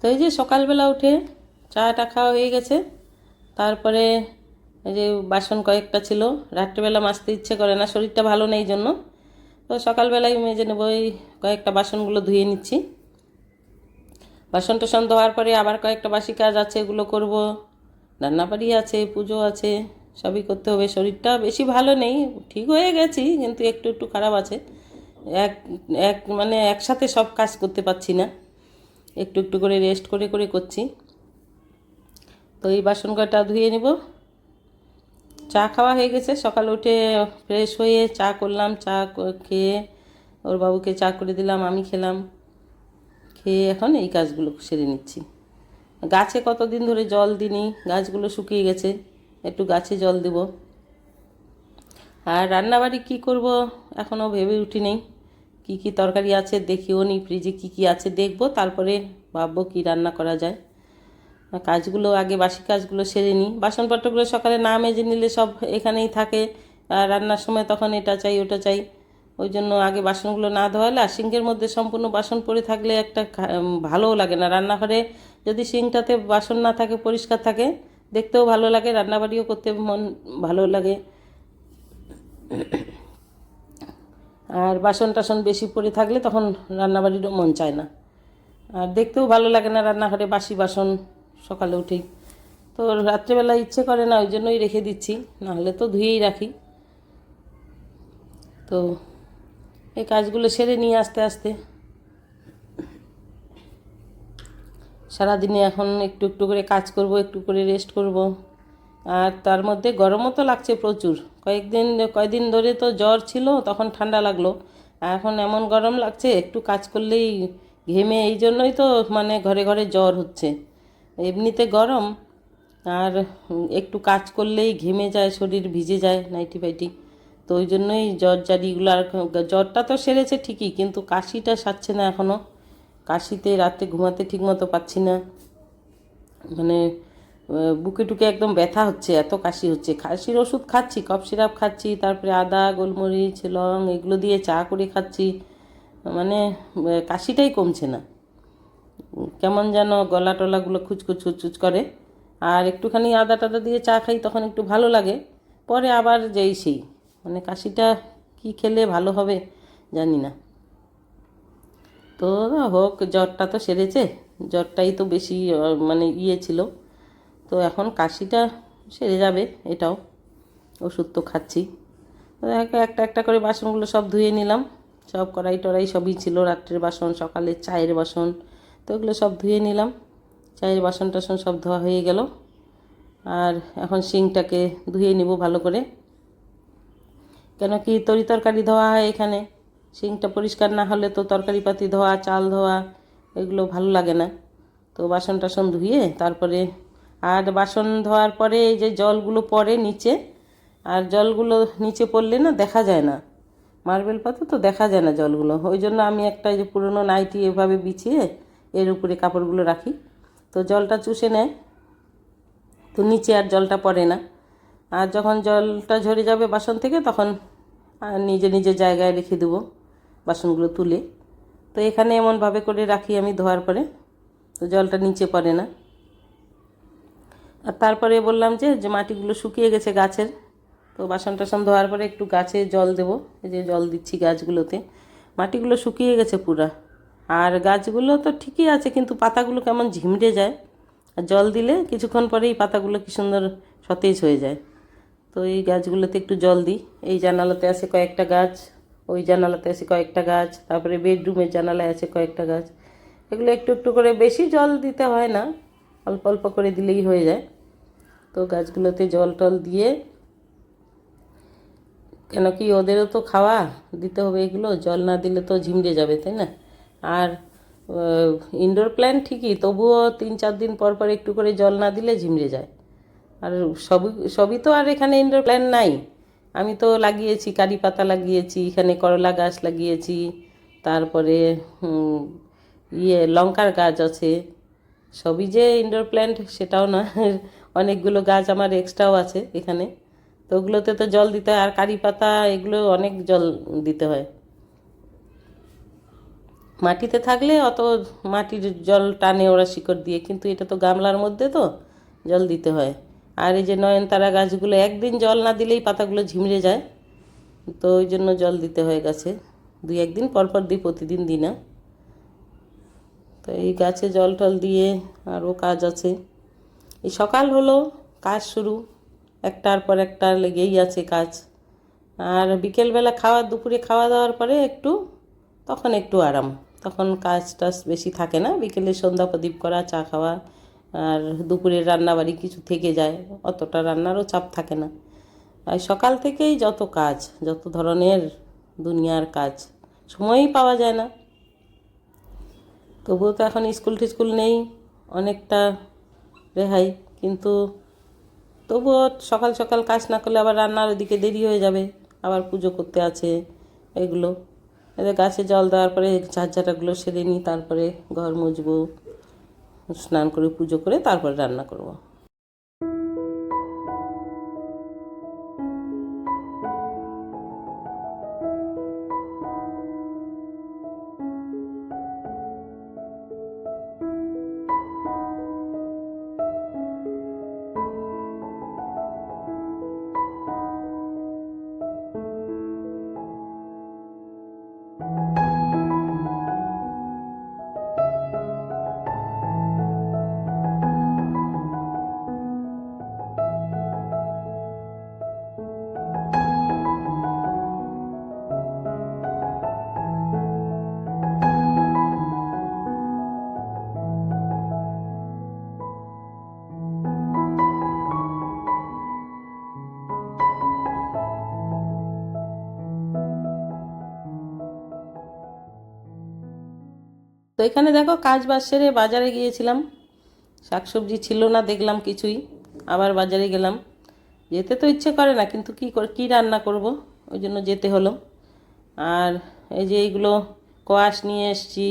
তো এই যে সকালবেলা উঠে চাটা খাওয়া হয়ে গেছে। তারপরে এই যে বাসন কয়েকটা ছিল। রাত্রেবেলা মাজতে ইচ্ছে করে না, শরীরটা ভালো নেই জন্য। তো সকালবেলায় মেজে নেব, এই কয়েকটা বাসনগুলো ধুয়ে নিচ্ছি। বাসন টাসন ধোয়ার পরে আবার কয়েকটা বাসি কাজ আছে, এগুলো করব। রান্নাবাড়ি আছে, পুজো আছে, সবই করতে হবে। শরীরটা বেশি ভালো নেই, ঠিক হয়ে গেছি, কিন্তু একটু একটু খারাপ আছে। এক এক মানে একসাথে সব কাজ করতে পারছি না। একটু একটু করে রেস্ট করে করে করছি। তো এই বাসন কয়টা ধুয়ে নিব। চা খাওয়া হয়ে গেছে। সকালে উঠে ফ্রেশ হয়ে চা করলাম, চা খেয়ে ওর বাবুকে চা করে দিলাম, আমি খেলাম। খেয়ে এখন এই কাজগুলো সেরে নিচ্ছি। গাছে কতদিন ধরে জল দিনি গাছগুলো শুকিয়ে গেছে। একটু গাছে জল দেব। আর রান্নাবাড়ি কি করব এখনও ভেবে উঠি নেই। কী কী তরকারি আছে দেখিও নি ফ্রিজে কী কী আছে দেখব, তারপরে ভাববো কী রান্না করা যায়। কাজগুলো আগে বাসি কাজগুলো সেরে নিই। বাসনপত্রগুলো সকালে না মেজে নিলে সব এখানেই থাকে রান্নার সময় তখন এটা চাই, ওটা চাই। ওই জন্য আগে বাসনগুলো না ধোয়ালে, আর সিঙ্কের মধ্যে সম্পূর্ণ বাসন পড়ে থাকলে একটা ভালোও লাগে না। রান্নাঘরে যদি সিঙ্কটাতে বাসন না থাকে, পরিষ্কার থাকে, দেখতেও ভালো লাগে, রান্নাবাড়িও করতে মন ভালো লাগে। আর বাসন টাসন বেশি পড়ে থাকলে তখন রান্নাবাড়িরও মন চায় না। আর দেখতেও ভালো লাগে না রান্নাঘরে বাসি বাসন, সকালে উঠেই তো রাত্রেবেলা ইচ্ছে করে না, ওই জন্যই রেখে দিচ্ছি, নাহলে তো ধুয়েই রাখি। তো এই কাজগুলো সেরে নিয়ে আস্তে আস্তে। সারাদিনে এখন একটু একটু করে কাজ করব, একটু করে রেস্ট করব। আর তার মধ্যে গরমও তো লাগছে প্রচুর। কয়েকদিন কয়েকদিন ধরে তো জ্বর ছিল, তখন ঠান্ডা লাগল। এখন এমন গরম লাগছে, একটু কাজ করলেই ঘেমে, এই জন্যই তো মানে ঘরে ঘরে জ্বর হচ্ছে। এমনিতে গরম, আর একটু কাজ করলেই ঘেমে যায়, শরীর ভিজে যায়, নাইটি ফাইটি। তো ওই জন্যই জ্বর জারিগুলো আর জ্বরটা তো সেরেছে ঠিকই, কিন্তু কাশিটা সারছে না এখনও কাশিতে রাতে ঘুমাতে ঠিকমতো পাচ্ছি না। মানে বুকে টুকে একদম ব্যথা হচ্ছে, এত কাশি হচ্ছে। কাশির ওষুধ খাচ্ছি, কফ সিরাপ খাচ্ছি, তারপরে আদা, গোলমরিচ, লং এগুলো দিয়ে চা করে খাচ্ছি। মানে কাশিটাই কমছে না। কেমন যেন গলা টলাগুলো খুচখুচ খুচখুচ করে। আর একটুখানি আদা টাদা দিয়ে চা খাই, তখন একটু ভালো লাগে। পরে আবার যেই সেই। মানে কাশিটা কি খেলে ভালো হবে জানি না। তো হোক জ্বরটা তো সেরেছে। জ্বরটাই তো বেশি মানে ইয়ে ছিল। তো এখন কাশিটা সেরে যাবে, এটাও। ওষুধ তো খাচ্ছি। একটা একটা করে বাসনগুলো সব ধুয়ে নিলাম। সব কড়াই টড়াই সবই ছিল, রাত্রের বাসন সকালে চায়ের বাসন, তো ওগুলো সব ধুয়ে নিলাম। চায়ের বাসন টাসন সব ধোয়া হয়ে গেল। আর এখন শিংটাকে ধুয়ে নিব ভালো করে। কেন কি তরি তরকারি ধোয়া হয় এখানে। শিংটা পরিষ্কার না হলে তো তরকারি পাতি ধোয়া, চাল ধোয়া, এগুলো ভালো লাগে না। তো বাসন টাসন ধুয়ে তারপরে আর বাসন ধোয়ার পরে এই যে জলগুলো পড়ে নিচে, আর জলগুলো নিচে পড়লে না দেখা যায় না। মার্বেল পাতা তো দেখা যায় না জলগুলো। ওই জন্য আমি একটা যে পুরনো নাইটি এভাবে বিছিয়ে এর উপরে কাপড়গুলো রাখি। তো জলটা চুষে নেয়। তো নিচে আর জলটা পড়ে না। আর যখন জলটা ঝরে যাবে বাসন থেকে, তখন নিজে নিজে জায়গায় রেখে দেবো বাসনগুলো তুলে। তো এখানে এমনভাবে করে রাখি আমি ধোয়ার পরে। তো জলটা নিচে পড়ে না। আর তারপরে বললাম যে যে মাটিগুলো শুকিয়ে গেছে গাছের, তো বাসন টাসন ধোয়ার পরে একটু গাছে জল দেবো। এই যে জল দিচ্ছি গাছগুলোতে। মাটিগুলো শুকিয়ে গেছে পুরা। আর গাছগুলো তো ঠিকই আছে, কিন্তু পাতাগুলো কেমন ঝিমড়ে যায়। আর জল দিলে কিছুক্ষণ পরেই পাতাগুলো কি সুন্দর সতেজ হয়ে যায়। তো এই গাছগুলোতে একটু জল দিই। এই জানালাতে আছে কয়েকটা গাছ, ওই জানালাতে আছে কয়েকটা গাছ, তারপরে বেডরুমের জানালায় আছে কয়েকটা গাছ। এগুলো একটু একটু করে বেশি জল দিতে হয় না, অল্প অল্প করে দিলেই হয়ে যায়। তো গাছগুলোতে জল টল দিয়ে, কেন কি ওদেরও তো খাওয়া দিতে হবে এগুলো, জল না দিলে তো ঝিমড়ে যাবে, তাই না? আর ইনডোর প্ল্যান্ট ঠিকই, তবুও তিন চার দিন পর পর একটু করে জল না দিলে ঝিমড়ে যায়। আর সবই সবই তো আর এখানে ইনডোর প্ল্যান্ট নাই। আমি তো লাগিয়েছি, কারি পাতা লাগিয়েছি, এখানে করলা গাছ লাগিয়েছি, তারপরে ইয়ে লঙ্কার গাছ আছে। সবই যে ইনডোর প্ল্যান্ট সেটাও না অনেকগুলো গাছ আমার এক্সট্রাও আছে এখানে। তো ওগুলোতে তো জল দিতে হয়, আর কারি পাতা এগুলো অনেক জল দিতে হয়। মাটিতে থাকলে অত মাটির জল টানে ওরা শিকড় দিয়ে, কিন্তু এটা তো গামলার মধ্যে তো জল দিতে হয়। আর এই যে নয়নতারা গাছগুলো, একদিন জল না দিলেই পাতাগুলো ঝিমড়ে যায়। তো ওই জন্য জল দিতে হয় গাছে। দুই একদিন পর পর দিই, প্রতিদিন দিই না। তো এই গাছে জল টল দিয়ে আরও কাজ আছে। এই সকাল হলো, কাজ শুরু। একটার পর একটা লেগেই আছে কাজ। আর বিকেলবেলা খাওয়া, দুপুরে খাওয়া দাওয়ার পরে একটু, তখন একটু আরাম। তখন কাজ টাজ বেশি থাকে না। বিকেলে সন্ধ্যা প্রদীপ করা, চা খাওয়া, আর দুপুরের রান্নাবাড়ি কিছু থেকে যায়। অতটা রান্নারও চাপ থাকে না। আর সকাল থেকেই যত কাজ, যত ধরনের দুনিয়ার কাজ, সময়ই পাওয়া যায় না। তবুও তো এখন স্কুল টিস্কুল নেই। অনেকটা রেহাই। কিন্তু তবুও সকাল সকাল কাজ না করলে আবার রান্নার ওদিকে দেরি হয়ে যাবে। আবার পুজো করতে আছে এগুলো। এদের গাছে জল দেওয়ার পরে ঝাঁঝাটাগুলো সেরে নিই, তারপরে ঘর মুছবো, স্নান করে পুজো করে তারপরে রান্না করব। তো এখানে দেখো কাজ বাজ সেরে বাজারে গিয়েছিলাম। শাকসবজি ছিল না, দেখলাম কিছুই। আবার বাজারে গেলাম। যেতে তো ইচ্ছে করে না, কিন্তু কী কী রান্না করব? ওই জন্য যেতে হলো। আর এই যে এইগুলো কোয়াশ নিয়ে এসছি।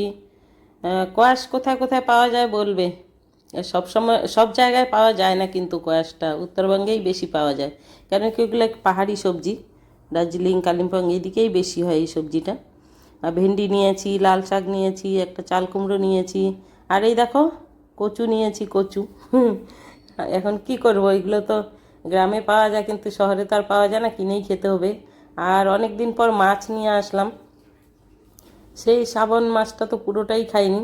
কোয়াশ কোথায় কোথায় পাওয়া যায় বলবে? সব সময়, সব জায়গায় পাওয়া যায় না কিন্তু কোয়াশটা। উত্তরবঙ্গেই বেশি পাওয়া যায়। কেন কি ওগুলো পাহাড়ি সবজি। দার্জিলিং, কালিম্পং, এদিকেই বেশি হয় এই সবজিটা। ভেন্ডি নিয়েছি, লাল শাক নিয়েছি, একটা চাল কুমড়ো নিয়েছি, আর এই দেখো, কচু নিয়েছি, কচু। এখন কি করব, এগুলো তো গ্রামে পাওয়া যায়, কিন্তু শহরে তো আর পাওয়া যায় না, কিনেই খেতে হবে। আর অনেক দিন পর মাছ নিয়ে আসলাম। সেই শ্রাবণ মাছটা তো পুরোটাই খাইনি।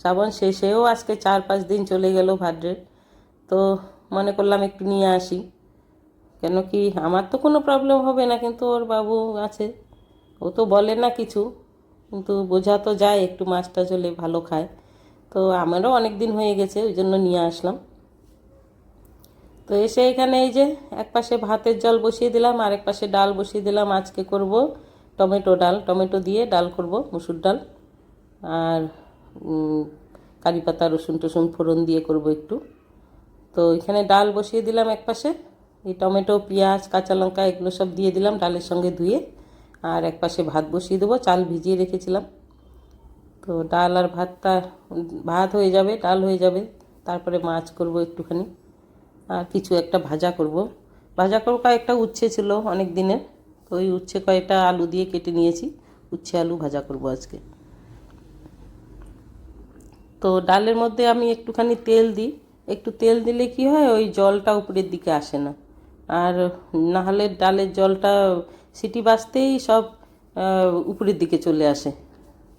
শ্রাবণ শেষেও আজকে চার পাঁচ দিন চলে গেল ভাদ্রের তো মনে করলাম একটু নিয়ে আসি। কেন কি, আমার তো কোনো প্রবলেম হবে না, কিন্তু ওর বাবু আছে। ও তো বলে না কিছু। কিন্তু বোঝা তো যায় একটু মাছটা চলে ভালো খায়। তো আমারও অনেক দিন হয়ে গেছে, ওই জন্য নিয়ে আসলাম। তো এসে এখানে এই যে এক পাশে ভাতের জল বসিয়ে দিলাম আর এক পাশে ডাল বসিয়ে দিলাম। আজকে করব টমেটো ডাল, টমেটো দিয়ে ডাল করব, মুসুর ডাল আর কারি পাতা, রসুন টসুন ফোড়ন দিয়ে করব একটু। তো এখানে ডাল বসিয়ে দিলাম এক পাশে। এই টমেটো, পেঁয়াজ, কাঁচা লঙ্কা এগুলো সব দিয়ে দিলাম, ডালের সঙ্গে ধুয়ে। আর এক পাশে ভাত বসিয়ে দেবো। চাল ভিজিয়ে রেখেছিলাম। তো ডাল আর ভাতটা, ভাত হয়ে যাবে, ডাল হয়ে যাবে। তারপরে মাছ করব একটুখানি। আর কিছু একটা ভাজা করব। ভাজা করব, কয়েকটা উচ্ছে ছিল অনেক দিনের। তো ওই উচ্ছে কয়েকটা আলু দিয়ে কেটে নিয়েছি। উচ্ছে আলু ভাজা করব আজকে। তো ডালের মধ্যে আমি একটুখানি তেল দিই। একটু তেল দিলে কি হয়, ওই জলটা উপরের দিকে আসে না। আর না হলে ডালের জলটা সিটি বাজতেই সব উপরের দিকে চলে আসে।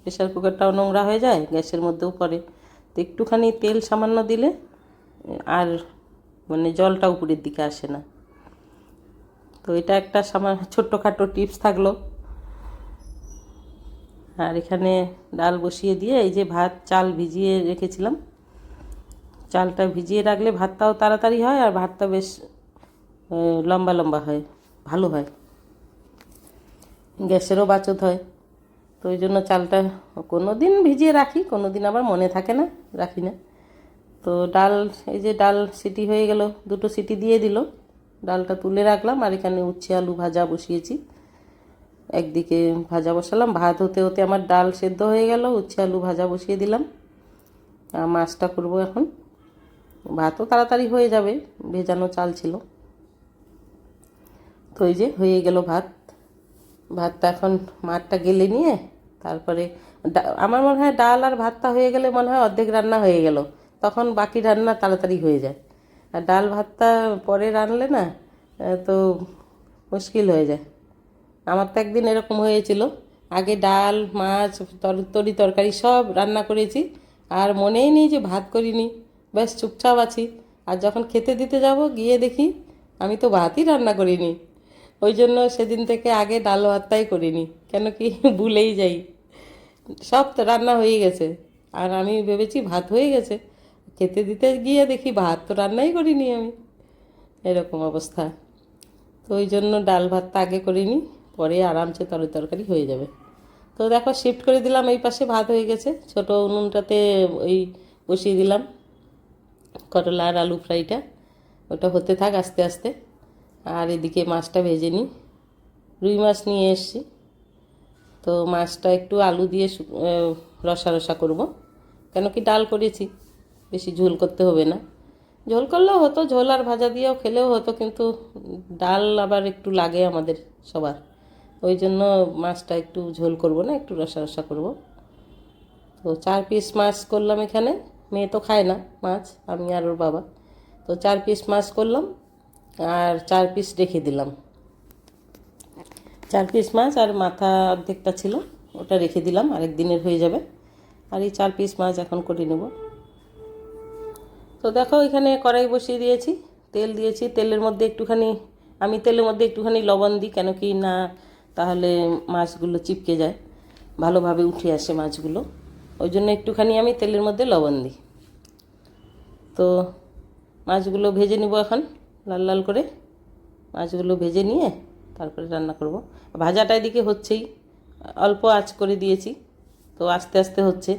প্রেশার কুকারটাও নোংরা হয়ে যায়, গ্যাসের মধ্যেও পড়ে। তো একটুখানি তেল সামান্য দিলে, আর মানে জলটা উপরের দিকে আসে না। তো এটা একটা সামান্য ছোট্টখাটো টিপস থাকল। আর এখানে ডাল বসিয়ে দিয়ে এই যে ভাত, চাল ভিজিয়ে রেখেছিলাম। চালটা ভিজিয়ে রাখলে ভাতটাও তাড়াতাড়ি হয়, আর ভাতটা বেশ লম্বা লম্বা হয়, ভালো হয়। গ্যাসেরও বাচত হয়। তো ওই জন্য চালটা কোনো দিন ভিজিয়ে রাখি কোনো দিন আবার মনে থাকে না, রাখি না। তো ডাল, এই যে ডাল সিটি হয়ে গেল, দুটো সিটি দিয়ে দিল। ডালটা তুলে রাখলাম আর এখানে উচ্ছে আলু ভাজা বসিয়েছি। একদিকে ভাজা বসালাম, ভাত হতে হতে আমার ডাল সেদ্ধ হয়ে গেল, উচ্ছে আলু ভাজা বসিয়ে দিলাম। আর মাছটা করব এখন। ভাতও তাড়াতাড়ি হয়ে যাবে, ভেজানো চাল ছিল। তো এই যে হয়ে গেল ভাত। ভাতটা এখন মাঠটা গেলে নিয়ে তারপরে আমার মনে হয় ডাল আর ভাতটা হয়ে গেলে মনে হয় অর্ধেক রান্না হয়ে গেল। তখন বাকি রান্না তাড়াতাড়ি হয়ে যায়। আর ডাল ভাতটা পরে রানলে না তো মুশকিল হয়ে যায়। আমার তো একদিন এরকম হয়েছিল। আগে ডাল, মাছ, তর- তরি তরকারি সব রান্না করেছি। আর মনেই নেই যে ভাত করিনি। ব্যাস চুপচাপ আছি। আর যখন খেতে দিতে যাব গিয়ে দেখি আমি তো ভাতই রান্না করিনি। ওই জন্য সেদিন থেকে আগে ডাল ভাতটাই করিনি। কেন কি ভুলেই যাই। সব তো রান্না হয়ে গেছে। আর আমি ভেবেছি ভাত হয়ে গেছে। খেতে দিতে গিয়ে দেখি ভাত তো রান্নাই করিনি আমি। এরকম অবস্থা। তো ওই জন্য ডাল ভাতটা আগে করিনি, পরে আরামসে তরি তরকারি হয়ে যাবে। তো দেখো শিফট করে দিলাম, এই পাশে ভাত হয়ে গেছে। ছোট উনুনটাতে ওই বসিয়ে দিলাম। করলা আর আলু ফ্রাইটা ওটা হতে থাক আস্তে আস্তে। আর এদিকে মাছটা ভেজে নিই। রুই মাছ নিয়ে এসছি। তো মাছটা একটু আলু দিয়ে রসা রসা করব। কেন কি ডাল করেছি, বেশি ঝোল করতে হবে না। ঝোল করলেও হতো, ঝোল আর ভাজা দিয়েও খেলেও হতো, কিন্তু ডাল আবার একটু লাগে আমাদের সবার। ওই জন্য মাছটা একটু ঝোল করব না, একটু রসা রসা করব। তো চার পিস মাছ করলাম এখানে। মেয়ে তো খায় না মাছ, আমি আর ওর বাবা। তো চার পিস মাছ করলাম। আর চার পিস রেখে দিলাম। চার পিস মাছ আর মাথা অর্ধেকটা ছিল, ওটা রেখে দিলাম, আরেক দিনের হয়ে যাবে। আর এই চার পিস মাছ এখন করে নেব। তো দেখো, এখানে কড়াই বসিয়ে দিয়েছি, তেল দিয়েছি। তেলের মধ্যে একটুখানি, আমি তেলের মধ্যে একটুখানি লবণ দিই, কেন কি না তাহলে মাছগুলো চিপকে যায়, ভালোভাবে উঠে আসে মাছগুলো। ওই জন্য একটুখানি আমি তেলের মধ্যে লবণ দিই। তো মাছগুলো ভেজে নিব এখন। লাল লাল করে মাছগুলো ভেজে নিয়ে তারপরে রান্না করব। ভাজাটা এদিকে হচ্ছেই। অল্প আঁচ করে দিয়েছি। তো আস্তে আস্তে হচ্ছে।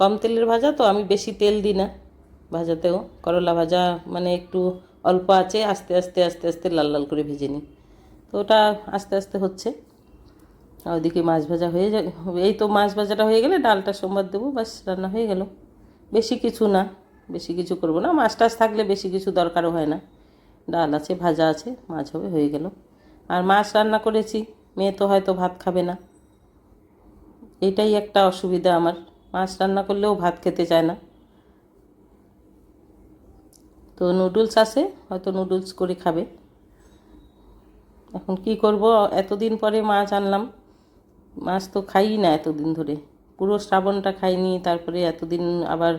কম তেলের ভাজা তো আমি বেশি তেল দিই না ভাজাতেও। করলা ভাজা মানে একটু অল্প আছে আস্তে আস্তে আস্তে আস্তে লাল লাল করে ভেজে নিই। তো ওটা আস্তে আস্তে হচ্ছে। ওদিকে মাছ ভাজা হয়ে যায়। এই তো মাছ ভাজাটা হয়ে গেলে ডালটা সোমবার দেবো বাস রান্না হয়ে গেল। বেশি কিছু না, বেশি কিছু করব না। মাছ টাছ থাকলে বেশি কিছু দরকারও হয় না। ডাল আছে, ভাজা আছে, মাছ হবে, হয়ে গেল। আর মাছ রান্না করেছি, মেয়ে তো হয়তো ভাত খাবে না। এটাই একটা অসুবিধা আমার, মাছ রান্না করলেও ভাত খেতে চায় না। তো নুডলস আছে, হয়তো নুডলস করে খাবে। এখন কি করব, এতদিন পরে মাছ আনলাম। মাছ তো খাই না এতদিন ধরে। পুরো শ্রাবণটা খাইনি, তারপরে এতদিন আবার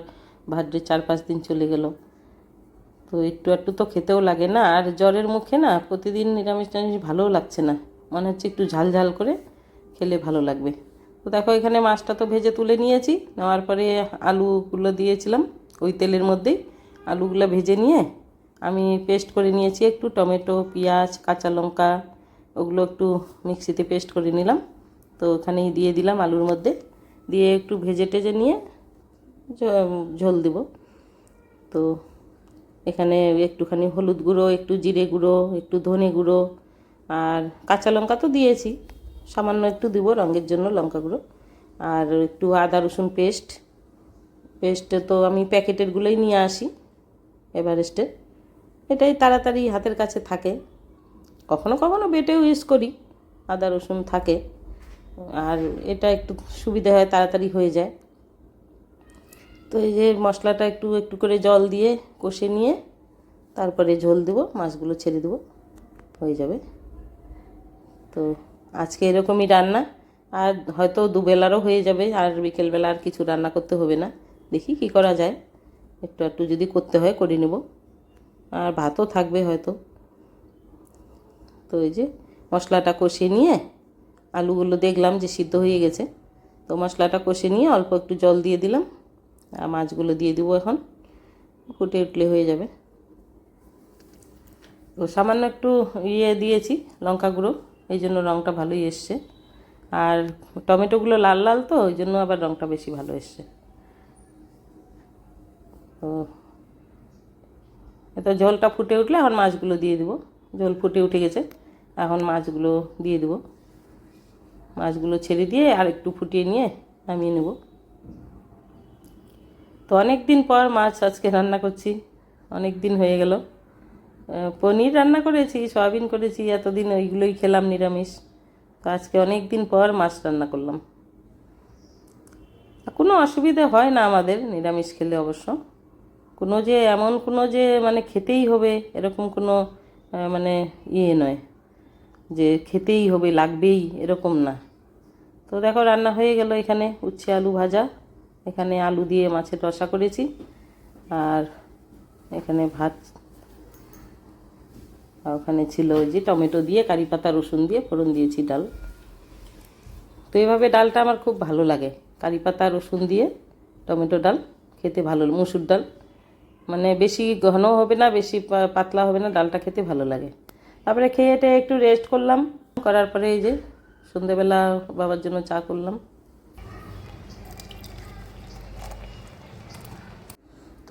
ভাদ্রে চার পাঁচ দিন চলে গেল। তো একটু একটু তো খেতেও লাগে না। আর জ্বরের মুখে না প্রতিদিন নিরামিষ নিরামিষ ভালোও লাগছে না। মনে হচ্ছে একটু ঝাল ঝাল করে খেলে ভালো লাগবে। তো দেখো এখানে মাছটা তো ভেজে তুলে নিয়েছি। নেওয়ার পরে আলুগুলো দিয়েছিলাম ওই তেলের মধ্যেই। আলুগুলো ভেজে নিয়ে আমি পেস্ট করে নিয়েছি একটু টমেটো, পেঁয়াজ, কাঁচা লঙ্কা, ওগুলো একটু মিক্সিতে পেস্ট করে নিলাম। তো ওখানেই দিয়ে দিলাম আলুর মধ্যে। দিয়ে একটু ভেজে টেজে নিয়ে ঝোল দিব। তো এখানে একটুখানি হলুদ গুঁড়ো, একটু জিরে গুঁড়ো, একটু ধনে গুঁড়ো আর কাঁচা লঙ্কা তো দিয়েছি। সামান্য একটু দিব রঙের জন্য লঙ্কা গুঁড়ো। আর একটু আদা রসুন পেস্ট। পেস্ট তো আমি প্যাকেটেরগুলোই নিয়ে আসি এভারেস্টের। এটাই তাড়াতাড়ি হাতের কাছে থাকে। কখনো কখনো বেটেও ইউজ করি, আদা রসুন থাকে। আর এটা একটু সুবিধা হয়, তাড়াতাড়ি হয়ে যায়। তো এই যে মশলাটা একটু একটু করে জল দিয়ে কষে নিয়ে তারপরে ঝোল দেবো, মাছগুলো ছেড়ে দেবো, হয়ে যাবে। তো আজকে এরকমই রান্না, আর হয়তো দুবেলারও হয়ে যাবে, আর বিকেলবেলা আর কিছু রান্না করতে হবে না। দেখি কি করা যায়, একটু একটু যদি করতে হয় করে নেব। আর ভাতও থাকবে হয়তো। তো এই যে মশলাটা কষিয়ে নিয়ে, আলুগুলো দেখলাম যে সিদ্ধ হয়ে গেছে। তো মশলাটা কষে নিয়ে অল্প একটু জল দিয়ে দিলাম। মাছগুলো দিয়ে দেবো এখন। ফুটে উঠলে হয়ে যাবে। তো সামান্য একটু ইয়ে দিয়েছি লঙ্কা গুঁড়ো, এই জন্য রঙটা ভালোই এসছে। আর টমেটোগুলো লাল লাল তো, ওই জন্য আবার রঙটা বেশি ভালো এসছে। তো এত ঝোলটা ফুটে উঠলে এখন মাছগুলো দিয়ে দেবো। ঝোল ফুটে উঠে গেছে, এখন মাছগুলো দিয়ে দেবো। মাছগুলো ছেড়ে দিয়ে আর একটু ফুটিয়ে নিয়ে নামিয়ে নেব। তো অনেক দিন পর মাছ আজকে রান্না করছি। অনেক দিন হয়ে গেল। পনির রান্না করেছি, সয়াবিন করেছি, এতদিন ওইগুলোই খেলাম নিরামিষ। তো আজকে অনেক দিন পর মাছ রান্না করলাম। কোনো অসুবিধা হয় না আমাদের নিরামিষ খেলে অবশ্য। কোনো যে এমন কোনো যে মানে খেতেই হবে, এরকম কোনো মানে ইয়ে নয় যে খেতেই হবে, লাগবেই, এরকম না। তো দেখো রান্না হয়ে গেল এখানে উচ্ছে আলু ভাজা। এখানে আলু দিয়ে মাছের রসা করেছি। আর এখানে ভাত। আর ওখানে ছিল ওই যে টমেটো দিয়ে, কারি পাতা, রসুন দিয়ে, ফোড়ন দিয়েছি ডাল। তো এইভাবে ডালটা আমার খুব ভালো লাগে। কারি পাতা, রসুন দিয়ে টমেটো ডাল খেতে ভালো মুসুর ডাল। মানে বেশি ঘন হবে না, বেশি পাতলা হবে না, ডালটা খেতে ভালো লাগে। তারপরে খেয়ে একটু রেস্ট করলাম। করার পরে এই যে সন্ধেবেলা বাবার জন্য চা করলাম।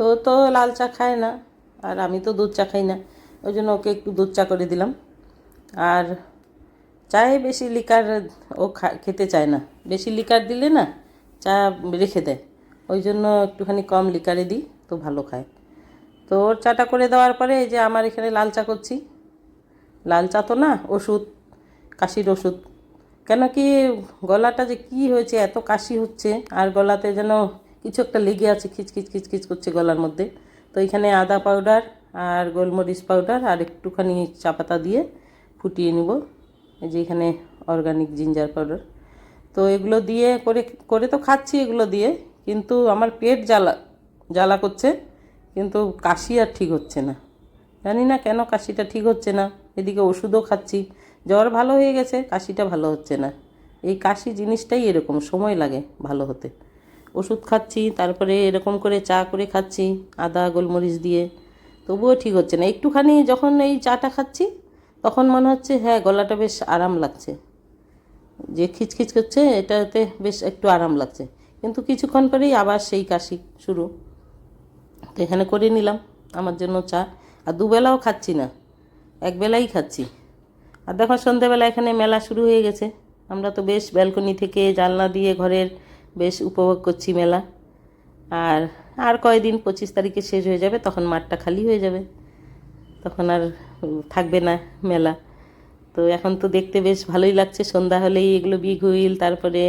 তো তো লাল চা খায় না, আর আমি তো দুধ চা খাই না, ওই জন্য ওকে একটু দুধ চা করে দিলাম। আর চায়ে বেশি লিকার ও খেতে চায় না, বেশি লিকার দিলে না চা রেখে দেয়, ওই জন্য একটুখানি কম লিকারে দিই, তো ভালো খায়। তো ওর চাটা করে দেওয়ার পরে এই যে আমার এখানে লাল চা করছি, লাল চা তো না, ওষুধ, কাশির ওষুধ, কেন কি গলাটা যে কি হয়েছে, এত কাশি হচ্ছে, আর গলাতে যেন কিছু একটা লেগে আছে খিচখিচ খিচখিচ করছে গলার মধ্যে। তো এখানে আদা পাউডার আর গোলমরিচ পাউডার আর একটুখানি চা পাতা দিয়ে ফুটিয়ে নিব। এই যে এখানে অর্গানিক জিঞ্জার পাউডার তো এগুলো দিয়ে করে করে তো খাচ্ছি এগুলো দিয়ে, কিন্তু আমার পেট জ্বালা জ্বালা করছে, কিন্তু কাশি আর ঠিক হচ্ছে না। জানি না কেন কাশিটা ঠিক হচ্ছে না। এদিকে ওষুধও খাচ্ছি। জ্বর ভালো হয়ে গেছে, কাশিটা ভালো হচ্ছে না। এই কাশি জিনিসটাই এরকম, সময় লাগে ভালো হতে। ওষুধ খাচ্ছি, তারপরে এরকম করে চা করে খাচ্ছি, আদা, গোলমরিচ দিয়ে। তবুও ঠিক হচ্ছে না। একটুখানি যখন এই চাটা খাচ্ছি, তখন মনে হচ্ছে হ্যাঁ গলাটা বেশ আরাম লাগছে। যে খিচখিচ করছে, এটাতে বেশ একটু আরাম লাগছে। কিন্তু কিছুক্ষণ পরেই আবার সেই কাশি শুরু। তো এখানে করে নিলাম আমার জন্য চা। আর দুবেলাও খাচ্ছি না, একবেলাই খাচ্ছি। আর দেখো সন্ধেবেলা এখানে মেলা শুরু হয়ে গেছে। আমরা তো বেশ ব্যালকনি থেকে জানলা দিয়ে ঘরের বেশ উপভোগ করছি মেলা। আর আর কয়দিন পঁচিশ তারিখে শেষ হয়ে যাবে, তখন মাঠটা খালি হয়ে যাবে। তখন আর থাকবে না মেলা। তো এখন তো দেখতে বেশ ভালোই লাগছে, সন্ধ্যা হলেই এগুলো বিগ হুইল তারপরে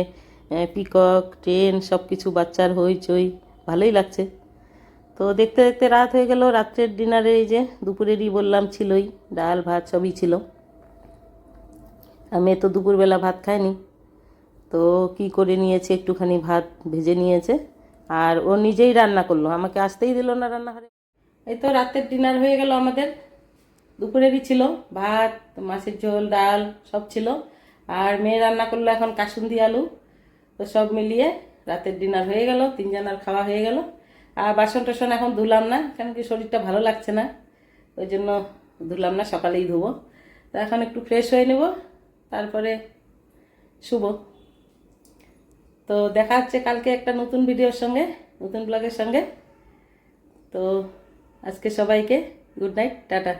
পিকক ট্রেন সব কিছু বাচ্চার হইচই, ভালোই লাগছে। তো দেখতে দেখতে রাত হয়ে গেল, রাত্রের ডিনারে এই যে দুপুরেরই বললাম ছিলই, ডাল, ভাত সবই ছিল। আর মেয়ে তো দুপুরবেলা ভাত খায়নি তো কি করে নিয়েছে? একটুখানি ভাত ভেজে নিয়েছে। আর ও নিজেই রান্না করল। আমাকে আসতেই দিল না রান্নাঘরে। এই তো রাতের ডিনার হয়ে গেল আমাদের। দুপুরেরই ছিল। ভাত, মাছের ঝোল, ডাল সব ছিল। আর মেয়ে রান্না করল এখন কাসুন্দি আলু। তো সব মিলিয়ে রাতের ডিনার হয়ে গেল। তিনজনের খাওয়া হয়ে গেল। আর বাসন টাসন এখন ধুলাম না কেন কি শরীরটা ভালো লাগছে না। ওই জন্য ধুলাম না, সকালেই ধুবো। তো এখন একটু ফ্রেশ হয়ে নেব। তারপরে শুভ তো দেখা হচ্ছে কালকে একটা নতুন ভিডিওর সঙ্গে, নতুন ব্লগের সঙ্গে। তো আজকে সবাইকে গুড নাইট, টাটা।